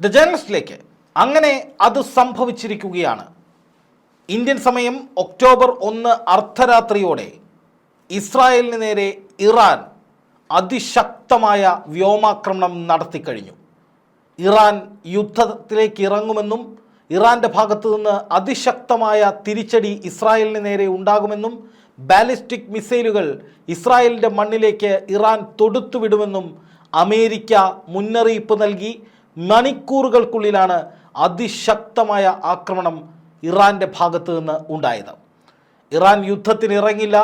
The ജേണലിസ്റ്റിലേക്ക് അങ്ങനെ അത് സംഭവിച്ചിരിക്കുകയാണ്. Indian സമയം ഒക്ടോബർ ഒന്ന് അർദ്ധരാത്രിയോടെ ഇസ്രായേലിന് നേരെ ഇറാൻ അതിശക്തമായ വ്യോമാക്രമണം നടത്തിക്കഴിഞ്ഞു. ഇറാൻ യുദ്ധത്തിലേക്ക് ഇറങ്ങുമെന്നും ഇറാന്റെ ഭാഗത്തു നിന്ന് അതിശക്തമായ തിരിച്ചടി ഇസ്രായേലിന് നേരെ ഉണ്ടാകുമെന്നും ബാലിസ്റ്റിക് മിസൈലുകൾ ഇസ്രായേലിന്റെ മണ്ണിലേക്ക് ഇറാൻ തൊടുത്തുവിടുമെന്നും അമേരിക്ക മുന്നറിയിപ്പ് നൽകി. മണിക്കൂറുകൾക്കുള്ളിലാണ് അതിശക്തമായ ആക്രമണം ഇറാന്റെ ഭാഗത്തു നിന്ന് ഉണ്ടായത്. ഇറാൻ യുദ്ധത്തിന് ഇറങ്ങില്ല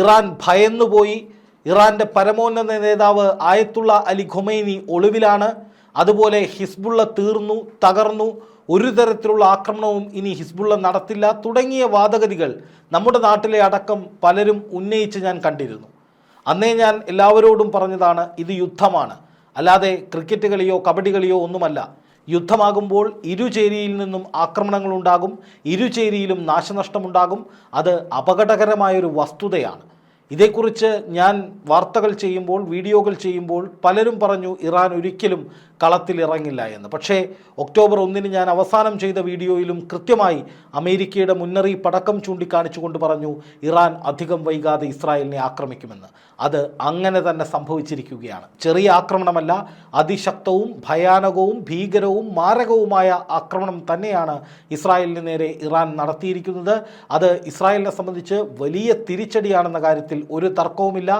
ഇറാൻ ഭയന്നുപോയി ഇറാന്റെ പരമോന്നത നേതാവ് ആയത്തുള്ള അലി ഖുമൈനി ഒളിവിലാണ് അതുപോലെ ഹിസ്ബുള്ള തീർന്നു തകർന്നു ഒരു തരത്തിലുള്ള ആക്രമണവും ഇനി ഹിസ്ബുള്ള നടത്തില്ല തുടങ്ങിയ വാദഗതികൾ നമ്മുടെ നാട്ടിലെ അടക്കം പലരും ഉന്നയിച്ച് ഞാൻ കണ്ടിരുന്നു. അന്നേ ഞാൻ എല്ലാവരോടും പറഞ്ഞതാണ് ഇത് യുദ്ധമാണ്. അല്ലാതെ ക്രിക്കറ്റ് കളിയോ കബഡി കളിയോ ഒന്നുമല്ല. യുദ്ധമാകുമ്പോൾ ഇരുചേരിയിൽ നിന്നും ആക്രമണങ്ങൾ ഉണ്ടാകും ഇരുചേരിയിലും നാശനഷ്ടമുണ്ടാകും. അത് അപകടകരമായൊരു വസ്തുതയാണ്. ഇതേക്കുറിച്ച് ഞാൻ വാർത്തകൾ ചെയ്യുമ്പോൾ വീഡിയോകൾ ചെയ്യുമ്പോൾ പലരും പറഞ്ഞു ഇറാൻ ഒരിക്കലും കളത്തിൽ ഇറങ്ങില്ല എന്ന്. പക്ഷേ ഒക്ടോബർ ഒന്നിന് ഞാൻ അവസാനം ചെയ്ത വീഡിയോയിലും കൃത്യമായി അമേരിക്കയുടെ മുന്നറിയിപ്പ് അടക്കം ചൂണ്ടിക്കാണിച്ചുകൊണ്ട് പറഞ്ഞു ഇറാൻ അധികം വൈകാതെ ഇസ്രായേലിനെ ആക്രമിക്കുമെന്ന്. അത് അങ്ങനെ തന്നെ സംഭവിച്ചിരിക്കുകയാണ്. ചെറിയ ആക്രമണമല്ല അതിശക്തവും ഭയാനകവും ഭീകരവും മാരകവുമായ ആക്രമണം തന്നെയാണ് ഇസ്രായേലിന് നേരെ ഇറാൻ നടത്തിയിരിക്കുന്നത്. അത് ഇസ്രായേലിനെ സംബന്ധിച്ച് വലിയ തിരിച്ചടിയാണെന്ന കാര്യത്തിൽ ഒരു തർക്കവുമില്ല.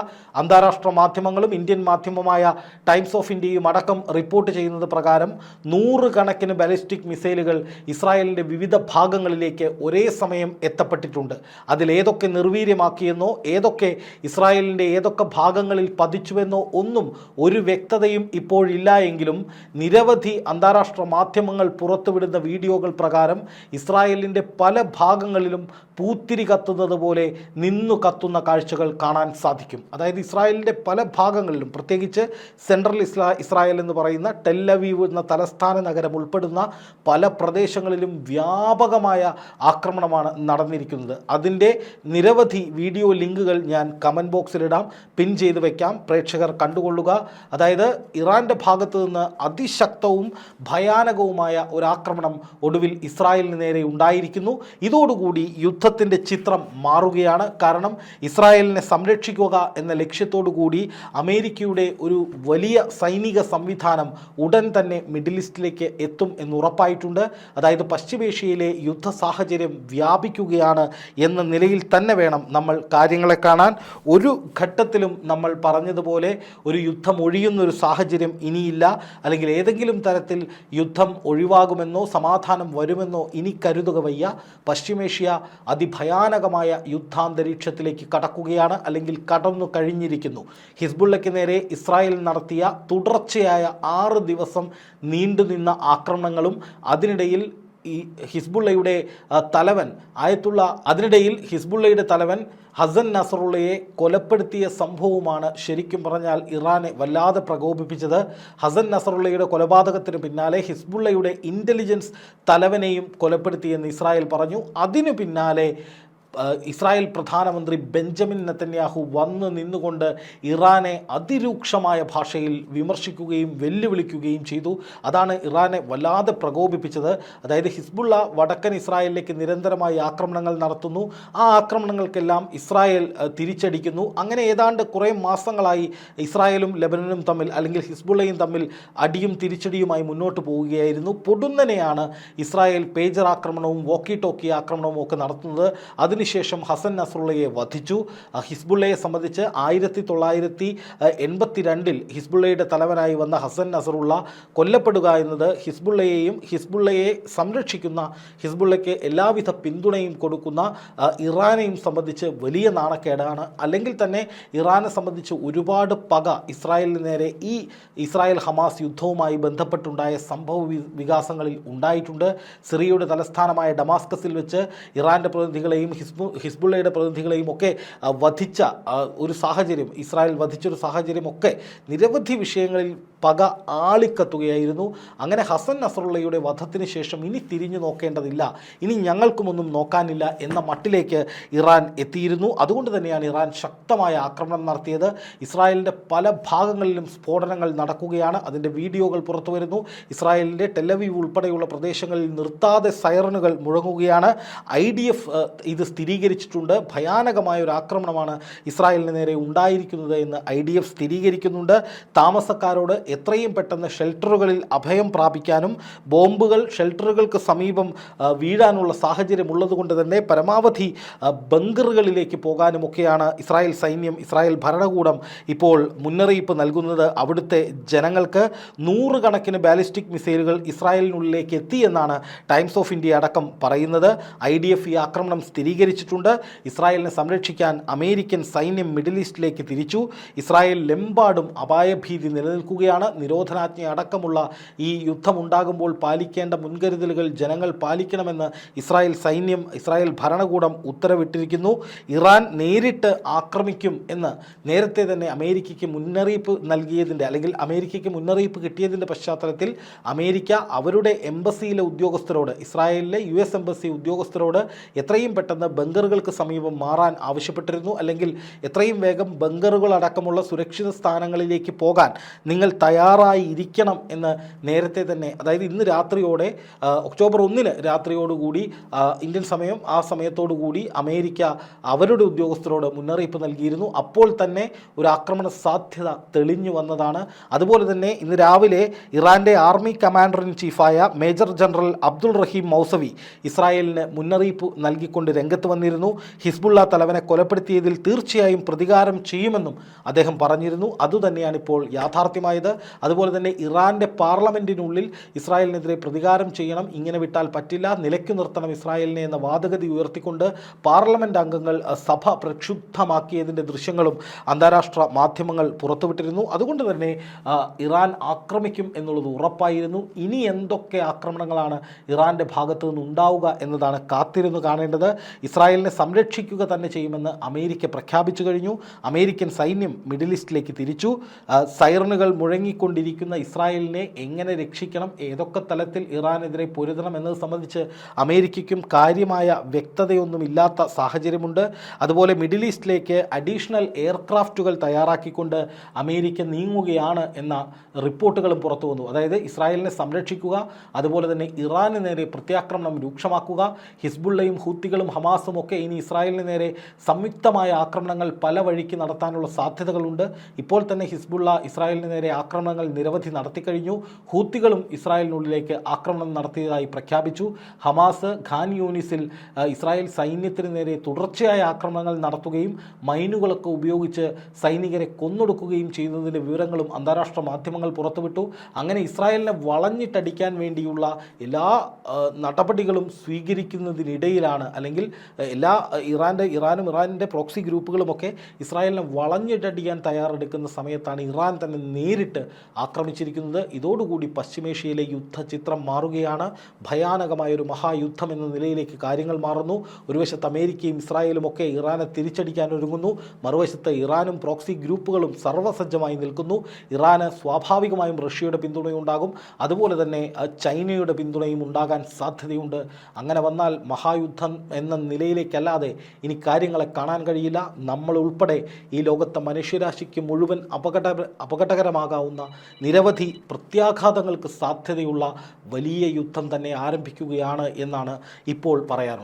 അന്താരാഷ്ട്ര മാധ്യമങ്ങളും ഇന്ത്യൻ മാധ്യമമായ ടൈംസ് ഓഫ് ഇന്ത്യയും അടക്കം റിപ്പോർട്ട് ചെയ്യുന്നത് പ്രകാരം നൂറുകണക്കിന് ബാലിസ്റ്റിക് മിസൈലുകൾ ഇസ്രായേലിന്റെ വിവിധ ഭാഗങ്ങളിലേക്ക് ഒരേ സമയം എത്തപ്പെട്ടിട്ടുണ്ട്. അതിലേതൊക്കെ നിർവീര്യമാക്കിയെന്നോ ഏതൊക്കെ ഇസ്രായേലിന്റെ ഏതൊക്കെ ഭാഗങ്ങളിൽ പതിച്ചുവെന്നോ ഒന്നും ഒരു വ്യക്തതയും ഇപ്പോഴില്ല എങ്കിലും നിരവധി അന്താരാഷ്ട്ര മാധ്യമങ്ങൾ പുറത്തുവിടുന്ന വീഡിയോകൾ പ്രകാരം ഇസ്രായേലിന്റെ പല ഭാഗങ്ങളിലും പൂത്തിരി കത്തുന്നത് പോലെ നിന്നു കത്തുന്ന കാഴ്ചകൾ കാണാൻ സാധിക്കും. അതായത് ഇസ്രായേലിന്റെ പല ഭാഗങ്ങളിലും പ്രത്യേകിച്ച് സെൻട്രൽ ഇസ്ലാ ഇസ്രായേൽ എന്ന് പറയുന്ന ടെല്ലവീവ് എന്ന തലസ്ഥാന നഗരം ഉൾപ്പെടുന്ന പല പ്രദേശങ്ങളിലും വ്യാപകമായ ആക്രമണമാണ് നടന്നിരിക്കുന്നത്. അതിന്റെ നിരവധി വീഡിയോ ലിങ്കുകൾ ഞാൻ കമന്റ് ബോക്സിലിടാം പിൻ ചെയ്ത് വയ്ക്കാം പ്രേക്ഷകർ കണ്ടുകൊള്ളുക. അതായത് ഇറാന്റെ ഭാഗത്തു നിന്ന് അതിശക്തവും ഭയാനകവുമായ ഒരു ആക്രമണം ഒടുവിൽ ഇസ്രായേലിന് നേരെ ഉണ്ടായിരിക്കുന്നു. ഇതോടുകൂടി യുദ്ധത്തിന്റെ ചിത്രം മാറുകയാണ്. കാരണം ഇസ്രായേലിനെ സംരക്ഷിക്കുക എന്ന ലക്ഷ്യത്തോടു കൂടി അമേരിക്കയുടെ ഒരു വലിയ സൈനിക സംവിധാനം ഉടൻ തന്നെ മിഡിൽ ഈസ്റ്റിലേക്ക് എത്തും എന്ന് ഉറപ്പായിട്ടുണ്ട്. അതായത് പശ്ചിമേഷ്യയിലെ യുദ്ധ സാഹചര്യം വ്യാപിക്കുകയാണ് എന്ന നിലയിൽ തന്നെ വേണം നമ്മൾ കാര്യങ്ങളെ കാണാൻ. ഒരു ഘട്ടത്തിലും നമ്മൾ പറഞ്ഞതുപോലെ ഒരു യുദ്ധം ഒഴിയുന്ന ഒരു സാഹചര്യം ഇനിയില്ല. അല്ലെങ്കിൽ ഏതെങ്കിലും തരത്തിൽ യുദ്ധം ഒഴിവാകുമെന്നോ സമാധാനം വരുമെന്നോ ഇനി കരുതുക വയ്യ. പശ്ചിമേഷ്യ അതിഭയാനകമായ യുദ്ധാന്തരീക്ഷത്തിലേക്ക് കടക്കുകയാണ്. അല്ലെങ്കിൽ കടന്നു കഴിഞ്ഞിരിക്കുന്നു. ഹിസ്ബുള്ളയ്ക്ക് നേരെ ഇസ്രായേൽ നടത്തിയ തുടർച്ചയായ ആറ് ദിവസം നീണ്ടുനിന്ന ആക്രമണങ്ങളും അതിനിടയിൽ ഈ ഹിസ്ബുള്ളയുടെ തലവൻ ആയത്തുള്ള അതിനിടയിൽ ഹിസ്ബുള്ളയുടെ തലവൻ ഹസൻ നസറുള്ളയെ കൊലപ്പെടുത്തിയ സംഭവമാണ് ശരിക്കും പറഞ്ഞാൽ ഇറാനെ വല്ലാതെ പ്രകോപിപ്പിച്ചത്. ഹസൻ നസറുള്ളയുടെ കൊലപാതകത്തിന് പിന്നാലെ ഹിസ്ബുള്ളയുടെ ഇന്റലിജൻസ് തലവനെയും കൊലപ്പെടുത്തിയെന്ന് ഇസ്രായേൽ പറഞ്ഞു. അതിനു പിന്നാലെ ഇസ്രായേൽ പ്രധാനമന്ത്രി ബെഞ്ചമിൻ നെത്തന്യാഹു വന്ന് നിന്നുകൊണ്ട് ഇറാനെ അതിരൂക്ഷമായ ഭാഷയിൽ വിമർശിക്കുകയും വെല്ലുവിളിക്കുകയും ചെയ്തു. അതാണ് ഇറാനെ വല്ലാതെ പ്രകോപിപ്പിച്ചത്. അതായത് ഹിസ്ബുള്ള വടക്കൻ ഇസ്രായേലിലേക്ക് നിരന്തരമായി ആക്രമണങ്ങൾ നടത്തുന്നു. ആ ആക്രമണങ്ങൾക്കെല്ലാം ഇസ്രായേൽ തിരിച്ചടിക്കുന്നു. അങ്ങനെ ഏതാണ്ട് കുറേ മാസങ്ങളായി ഇസ്രായേലും ലെബനനും തമ്മിൽ അല്ലെങ്കിൽ ഹിസ്ബുള്ളയും തമ്മിൽ അടിയും തിരിച്ചടിയുമായി മുന്നോട്ട് പോവുകയായിരുന്നു. പൊടുന്നനെയാണ് ഇസ്രായേൽ പേജർ ആക്രമണവും വോക്കി ടോക്കി ആക്രമണവും ഒക്കെ നടത്തുന്നത്. അതിനുശേഷം ഹസൻ നസറുള്ളയെ വധിച്ചു. ഹിസ്ബുള്ളയെ സംബന്ധിച്ച് ആയിരത്തി തൊള്ളായിരത്തി എൺപത്തി രണ്ടിൽ ഹിസ്ബുള്ളയുടെ തലവനായി വന്ന ഹസൻ നസറുള്ള കൊല്ലപ്പെടുക എന്നത് ഹിസ്ബുള്ളയെയും ഹിസ്ബുള്ളയെ സംരക്ഷിക്കുന്ന ഹിസ്ബുള്ളയ്ക്ക് എല്ലാവിധ പിന്തുണയും കൊടുക്കുന്ന ഇറാനെയും സംബന്ധിച്ച് വലിയ നാണക്കേടാണ്. അല്ലെങ്കിൽ തന്നെ ഇറാനെ സംബന്ധിച്ച് ഒരുപാട് പക ഇസ്രായേലിന് നേരെ ഈ ഇസ്രായേൽ ഹമാസ് യുദ്ധവുമായി ബന്ധപ്പെട്ടുണ്ടായ സംഭവ വികാസങ്ങളിൽ ഉണ്ടായിട്ടുണ്ട്. സിറിയയുടെ തലസ്ഥാനമായ ഡമാസ്കസിൽ വെച്ച് ഇറാന്റെ പ്രതിനിധികളെയും ഹിസ്ബുള്ള ഹിസ്ബു ഹിസ്ബുള്ളയുടെ പ്രതിനിധികളെയും ഒക്കെ വധിച്ച ഒരു സാഹചര്യം ഇസ്രായേൽ വധിച്ചൊരു സാഹചര്യമൊക്കെ നിരവധി വിഷയങ്ങളിൽ പക ആളിക്കത്തുകയായിരുന്നു. അങ്ങനെ ഹസൻ നസറുള്ളയുടെ വധത്തിന് ശേഷം ഇനി തിരിഞ്ഞു നോക്കേണ്ടതില്ല. ഇനി ഞങ്ങൾക്കുമൊന്നും നോക്കാനില്ല എന്ന മട്ടിലേക്ക് ഇറാൻ എത്തിയിരുന്നു. അതുകൊണ്ട് തന്നെയാണ് ഇറാൻ ശക്തമായ ആക്രമണം നടത്തിയത്. ഇസ്രായേലിന്റെ പല ഭാഗങ്ങളിലും സ്ഫോടനങ്ങൾ നടക്കുകയാണ്. അതിന്റെ വീഡിയോകൾ പുറത്തു വരുന്നു. ഇസ്രായേലിന്റെ ടെലവീവ് ഉൾപ്പെടെയുള്ള പ്രദേശങ്ങളിൽ നിർത്താതെ സൈറണുകൾ മുഴങ്ങുകയാണ്. ഐ ഇത് സ്ഥിരീകരിച്ചിട്ടുണ്ട്. ഭയാനകമായ ഒരു ആക്രമണമാണ് ഇസ്രായേലിന് നേരെ ഉണ്ടായിരിക്കുന്നത് എന്ന് ഐ ഡി എഫ് സ്ഥിരീകരിക്കുന്നുണ്ട്. താമസക്കാരോട് എത്രയും പെട്ടെന്ന് ഷെൽട്ടറുകളിൽ അഭയം പ്രാപിക്കാനും ബോംബുകൾ ഷെൽട്ടറുകൾക്ക് സമീപം വീഴാനുള്ള സാഹചര്യം ഉള്ളതുകൊണ്ട് തന്നെ പരമാവധി ബങ്കറുകളിലേക്ക് പോകാനുമൊക്കെയാണ് ഇസ്രായേൽ സൈന്യം ഇസ്രായേൽ ഭരണകൂടം ഇപ്പോൾ മുന്നറിയിപ്പ് നൽകുന്നത് അവിടുത്തെ ജനങ്ങൾക്ക്. നൂറുകണക്കിന് ബാലിസ്റ്റിക് മിസൈലുകൾ ഇസ്രായേലിനുള്ളിലേക്ക് എത്തിയെന്നാണ് ടൈംസ് ഓഫ് ഇന്ത്യ അടക്കം പറയുന്നത്. ഐ ഈ ആക്രമണം സ്ഥിരീകരിച്ചിട്ടുണ്ട് ഇസ്രായേലിനെ സംരക്ഷിക്കാൻ അമേരിക്കൻ സൈന്യം മിഡിൽ ഈസ്റ്റിലേക്ക് തിരിച്ചു. ഇസ്രായേലിലെമ്പാടും അപായഭീതി നിലനിൽക്കുകയാണ്. നിരോധനാജ്ഞ അടക്കമുള്ള ഈ യുദ്ധമുണ്ടാകുമ്പോൾ പാലിക്കേണ്ട മുൻകരുതലുകൾ ജനങ്ങൾ പാലിക്കണമെന്ന് ഇസ്രായേൽ സൈന്യം ഇസ്രായേൽ ഭരണകൂടം ഉത്തരവിട്ടിരിക്കുന്നു. ഇറാൻ നേരിട്ട് ആക്രമിക്കും എന്ന് നേരത്തെ തന്നെ അമേരിക്കയ്ക്ക് മുന്നറിയിപ്പ് നൽകിയതിന്റെ അല്ലെങ്കിൽ അമേരിക്കയ്ക്ക് മുന്നറിയിപ്പ് കിട്ടിയതിന്റെ പശ്ചാത്തലത്തിൽ അമേരിക്ക അവരുടെ എംബസിയിലെ ഉദ്യോഗസ്ഥരോട് ഇസ്രായേലിലെ യു എസ് എംബസി ഉദ്യോഗസ്ഥരോട് എത്രയും പെട്ടെന്ന് ബങ്കറുകൾക്ക് സമീപം മാറാൻ ആവശ്യപ്പെട്ടിരുന്നു. അല്ലെങ്കിൽ എത്രയും വേഗം ബങ്കറുകൾ അടക്കമുള്ള സുരക്ഷിത സ്ഥാനങ്ങളിലേക്ക് പോകാൻ നിങ്ങൾ തയ്യാറായി ഇരിക്കണം എന്ന് നേരത്തെ തന്നെ അതായത് ഇന്ന് രാത്രിയോടെ ഒക്ടോബർ ഒന്നിന് രാത്രിയോടുകൂടി ഇന്ത്യൻ സമയം ആ സമയത്തോടുകൂടി അമേരിക്ക അവരുടെ ഉദ്യോഗസ്ഥരോട് മുന്നറിയിപ്പ് നൽകിയിരുന്നു. അപ്പോൾ തന്നെ ഒരു ആക്രമണ സാധ്യത തെളിഞ്ഞു വന്നതാണ്. അതുപോലെ തന്നെ ഇന്ന് രാവിലെ ഇറാന്റെ army commander in ചീഫായ major general Abdul Rahim Mousavi ഇസ്രായേലിന് മുന്നറിയിപ്പ് നൽകിക്കൊണ്ട് രംഗത്ത് വന്നിരുന്നു. ഹിസ്ബുള്ള തലവനെ കൊലപ്പെടുത്തിയതിൽ തീർച്ചയായും പ്രതികാരം ചെയ്യുമെന്നും അദ്ദേഹം പറഞ്ഞിരുന്നു. അതുതന്നെയാണ് ഇപ്പോൾ യാഥാർത്ഥ്യമായത്. അതുപോലെ തന്നെ ഇറാന്റെ പാർലമെന്റിനുള്ളിൽ ഇസ്രായേലിനെതിരെ പ്രതികാരം ചെയ്യണം ഇങ്ങനെ വിട്ടാൽ പറ്റില്ല നിലയ്ക്കു നിർത്തണം ഇസ്രായേലിനെ എന്ന വാദഗതി ഉയർത്തിക്കൊണ്ട് പാർലമെന്റ് അംഗങ്ങൾ സഭ പ്രക്ഷുബ്ധമാക്കിയതിന്റെ ദൃശ്യങ്ങളും അന്താരാഷ്ട്ര മാധ്യമങ്ങൾ പുറത്തുവിട്ടിരുന്നു. അതുകൊണ്ട് തന്നെ ഇറാൻ ആക്രമിക്കും എന്നുള്ളത് ഉറപ്പായിരുന്നു. ഇനി എന്തൊക്കെ ആക്രമണങ്ങളാണ് ഇറാന്റെ ഭാഗത്തു നിന്ന് ഉണ്ടാവുക എന്നതാണ് കാത്തിരുന്നു കാണേണ്ടത്. ഇസ്രായേലിനെ സംരക്ഷിക്കുക തന്നെ ചെയ്യുമെന്ന് അമേരിക്ക പ്രഖ്യാപിച്ചു കഴിഞ്ഞു. അമേരിക്കൻ സൈന്യം മിഡിൽ ഈസ്റ്റിലേക്ക് തിരിച്ചു. സൈറണുകൾ മുഴങ്ങിക്കൊണ്ടിരിക്കുന്ന ഇസ്രായേലിനെ എങ്ങനെ രക്ഷിക്കണം ഏതൊക്കെ തലത്തിൽ ഇറാനെതിരെ പൊരുതണം എന്നത് സംബന്ധിച്ച് അമേരിക്കയ്ക്കും കാര്യമായ വ്യക്തതയൊന്നുമില്ലാത്ത സാഹചര്യമുണ്ട്. അതുപോലെ മിഡിൽ ഈസ്റ്റിലേക്ക് അഡീഷണൽ എയർക്രാഫ്റ്റുകൾ തയ്യാറാക്കിക്കൊണ്ട് അമേരിക്ക നീങ്ങുകയാണ് എന്ന റിപ്പോർട്ടുകളും പുറത്തു വന്നു. അതായത് ഇസ്രായേലിനെ സംരക്ഷിക്കുക അതുപോലെ തന്നെ ഇറാന് നേരെ പ്രത്യാക്രമണം രൂക്ഷമാക്കുക ഹിസ്ബുള്ളയും ഹൂത്തികളും ഹമാസും ഒക്കെ ഇനി ഇസ്രായേലിന് നേരെ സംയുക്തമായ ആക്രമണങ്ങൾ പല വഴിക്ക് നടത്താനുള്ള സാധ്യതകളുണ്ട്. ഇപ്പോൾ തന്നെ ഹിസ്ബുള്ള ഇസ്രായേലിന് നേരെ ആക്രമണങ്ങൾ നിരവധി നടത്തിക്കഴിഞ്ഞു. ഹൂത്തികളും ഇസ്രായേലിനുള്ളിലേക്ക് ആക്രമണം നടത്തിയതായി പ്രഖ്യാപിച്ചു. ഹമാസ് ഖാൻ യൂണിസിൽ ഇസ്രായേൽ സൈന്യത്തിന് നേരെ തുടർച്ചയായ ആക്രമണങ്ങൾ നടത്തുകയും മൈനുകളൊക്കെ ഉപയോഗിച്ച് സൈനികരെ കൊന്നൊടുക്കുകയും ചെയ്യുന്നതിന്റെ വിവരങ്ങളും അന്താരാഷ്ട്ര മാധ്യമങ്ങൾ പുറത്തുവിട്ടു. അങ്ങനെ ഇസ്രായേലിനെ വളഞ്ഞിട്ടടിക്കാൻ വേണ്ടിയുള്ള എല്ലാ നടപടികളും സ്വീകരിക്കുന്നതിനിടയിലാണ് അല്ലെങ്കിൽ എല്ലാ ഇറാന്റെ ഇറാനും ഇറാനിന്റെ പ്രോക്സി ഗ്രൂപ്പുകളുമൊക്കെ ഇസ്രായേലിനെ വളഞ്ഞിട്ടടിക്കാൻ തയ്യാറെടുക്കുന്ന സമയത്താണ് ഇറാൻ തന്നെ നേരിട്ട് ആക്രമിച്ചിരിക്കുന്നത്. ഇതോടുകൂടി പശ്ചിമേഷ്യയിലെ യുദ്ധചിത്രം മാറുകയാണ്. ഭയാനകമായ ഒരു മഹായുദ്ധം എന്ന നിലയിലേക്ക് കാര്യങ്ങൾ മാറുന്നു. ഒരു വശത്ത് അമേരിക്കയും ഇസ്രായേലും ഒക്കെ ഇറാനെ തിരിച്ചടിക്കാൻ ഒരുങ്ങുന്നു. മറുവശത്ത് ഇറാനും പ്രോക്സി ഗ്രൂപ്പുകളും സർവസജ്ജമായി നിൽക്കുന്നു. ഇറാന് സ്വാഭാവികമായും റഷ്യയുടെ പിന്തുണയുണ്ടാകും. അതുപോലെ തന്നെ ചൈനയുടെ പിന്തുണയും ഉണ്ടാകാൻ സാധ്യതയുണ്ട്. അങ്ങനെ വന്നാൽ മഹായുദ്ധം എന്ന നിലയിലേക്കല്ലാതെ ഇനി കാര്യങ്ങളെ കാണാൻ കഴിയില്ല. നമ്മൾ ഉൾപ്പെടെ ഈ ലോകത്തെ മനുഷ്യരാശിക്ക് മുഴുവൻ അപകട അപകടകരമാകാവുന്ന നിരവധി പ്രത്യാഘാതങ്ങൾക്ക് സാധ്യതയുള്ള വലിയ യുദ്ധം തന്നെ ആരംഭിക്കുകയാണ് എന്നാണ് ഇപ്പോൾ പറയാനുള്ളത്.